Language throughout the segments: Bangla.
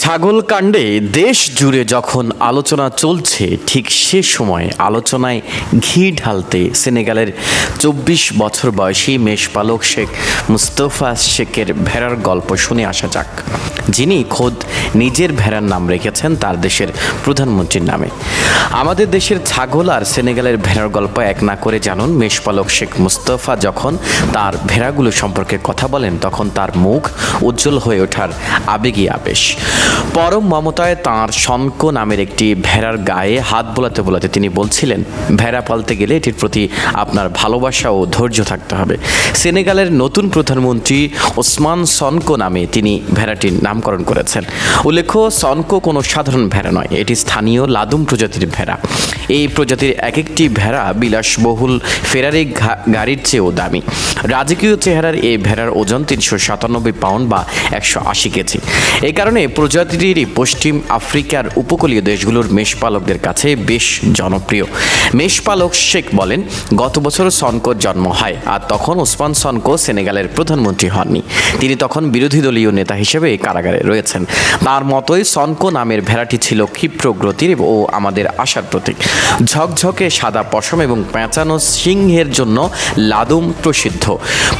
ছাগল কাণ্ডে দেশ জুড়ে যখন আলোচনা চলছে, ঠিক সে সময় আলোচনায় ঘি ঢালতে সেনেগালের চব্বিশ বছর বয়সী মেষপালক শেখ মুস্তফা শেখের ভেড়ার গল্প শুনে আসা যাক। যিনি খোদ নিজের ভেড়ার নাম রেখেছেন, তার দেশের প্রধানমন্ত্রীর নামে। আমাদের দেশের ছাগল আর সেনেগালের ভেড়ার গল্প এক না করে জানুন। মেষপালক শেখ মুস্তফা যখন তার ভেড়াগুলো সম্পর্কে কথা বলেন, তখন তার মুখ উজ্জ্বল হয়ে ওঠার আবেগী আবেশ। পরম মমতায় তাঁর শঙ্ক নামের একটি ভেড়ার গায়ে হাত বোলাতে বোলাতে তিনি বলছিলেন, ভেড়া পালতে গেলে এটির প্রতি আপনার ভালোবাসা ও ধৈর্য থাকতে হবে। সেনেগালের নতুন প্রধানমন্ত্রী ওসমান সনকো নামে তিনি ভেড়াটির নামকরণ করেছেন। উল্লেখ্য সনকো কোনো সাধারণ ভেড়া নয়, এটি স্থানীয় লাদুম প্রজাতির ভেড়া। এই প্রজাতির এক একটি ভেড়া বিলাসবহুল ফেরারি গাড়ির চেয়েও দামি। রাজকীয় চেহারার এই ভেড়ার ওজন তিনশো সাতানব্বই পাউন্ড বা একশো আশি কেজি। এই কারণে প্রজাতিটির পশ্চিম আফ্রিকার উপকূলীয় দেশগুলোর মেষপালকদের কাছে বেশ জনপ্রিয়। মেষপালক শেখ বলেন, গত বছর সনকোর জন্ম হয় আর তখন ওসমান সনকো সেনেগালের প্রধানমন্ত্রী হননি। তিনি তখন বিরোধী দলীয় নেতা হিসেবে কারাগারে রয়েছেন। তার মতোই সনকো নামের ভেড়াটি ছিল ক্ষিপ্রগতির ও আমাদের আশার প্রতীক। ঝকঝকে সাদা পশম এবং পেঁচানো সিংহের জন্য লাদুম প্রসিদ্ধ।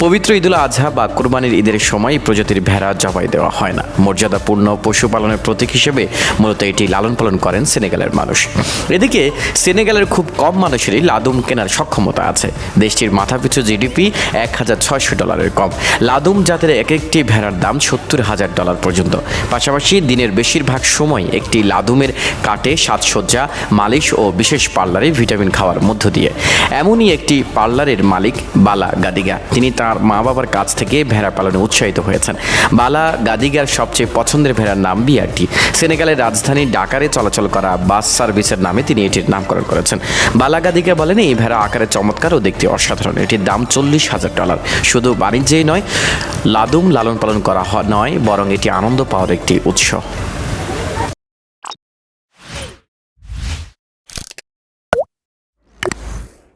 পবিত্র ঈদুল আজহা বা কুরবানির ঈদের সময় এই প্রজাতির ভেড়া জবাই দেওয়া হয় না। মর্যাদাপূর্ণ পশুপালনের প্রতীক হিসেবে মূলত এটি লালন পালন করেন সেনেগালের মানুষ। এদিকে সেনেগালের খুব কম মানুষেরই লাদুম কেনার সক্ষমতা আছে। দেশটির মাথাপিছু জিডিপি এক হাজার ছয়শো ডলারের কম। লাদুম জাতের এক একটি ভেড়ার দাম সত্তর হাজার ডলার পর্যন্ত। পাশাপাশি দিনের বেশিরভাগ সময় একটি লাদুমের কাটে, সাজসজ্জা, মালিশ ও বিশেষ পার্লারে ভিটামিন খাওয়ার মধ্য দিয়ে। এমনই একটি পার্লারের মালিক বালা গাদিগা। তিনি তার মা বাবার কাছ থেকে ভেড়া পালনে উৎসাহিত হয়েছেন। বালা গাদিগার সবচেয়ে পছন্দের ভেড়ার নাম বিআরটি। সেনেগালের রাজধানী ডাকারে চলাচল করা বাস সার্ভিসের নামে তিনি এটির নামকরণ করেছেন। বালা গাদিগা বলেন, এই ভেড়া আকারে চমৎকার ও দেখতে অসাধারণ। এটির দাম চল্লিশ হাজার ডলার। শুধু বাণিজ্যেই নয়, লাদুম লালন পালন করা নয়, বরং এটি আনন্দ পাওয়ার একটি উৎস।